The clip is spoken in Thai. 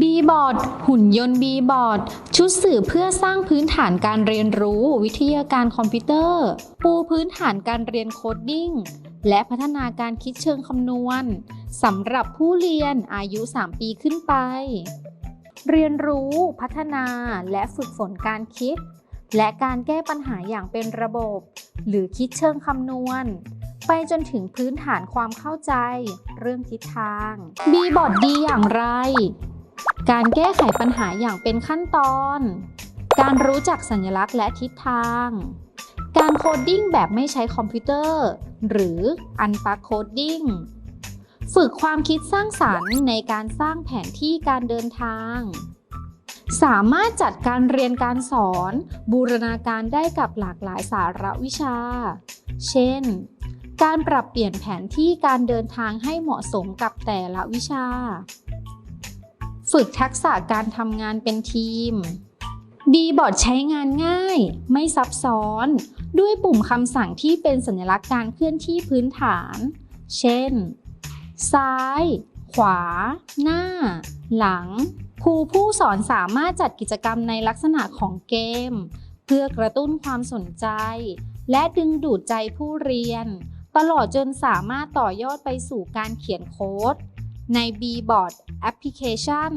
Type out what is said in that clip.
B-Board หุ่นยนต์ B-Board ชุดสื่อเพื่อสร้างพื้นฐานการเรียนรู้ วิทยาการคอมพิวเตอร์ ปูพื้นฐานการเรียนโคดดิ้ง และพัฒนาการคิดเชิงคำนวณสำหรับผู้เรียนอายุ 3 ปีขึ้นไป เรียนรู้พัฒนาและฝึกฝนการคิด และการแก้ปัญหาอย่างเป็นระบบ หรือคิดเชิงคำนวณ ไปจนถึงพื้นฐานความเข้าใจ เรื่องทิศทาง B-Board ดีอย่างไร การแก้ไขปัญหาอย่างเป็นขั้นตอน การรู้จักสัญลักษณ์และทิศทาง การโคดดิ้งแบบไม่ใช้คอมพิวเตอร์ หรืออันปักโคดดิ้งฝึกความคิดสร้างสรรค์ในการสร้างแผนที่การเดินทาง สามารถจัดการเรียนการสอน บูรณาการได้กับหลากหลายสาระวิชา เช่น การปรับเปลี่ยนแผนที่การเดินทางให้เหมาะสมกับแต่ละวิชา ฝึกทักษะการทำงานเป็นทีม B-Board ใช้งานง่าย ไม่ซับซ้อน ด้วยปุ่มคำสั่งที่เป็นสัญลักษณ์การเคลื่อนที่พื้นฐาน เช่น ซ้าย ขวา หน้า หลัง ครูผู้สอนสามารถจัดกิจกรรมในลักษณะของเกม เพื่อกระตุ้นความสนใจ และดึงดูดใจผู้เรียน ตลอดจนสามารถต่อยอดไปสู่การเขียนโค้ดใน B-Board Application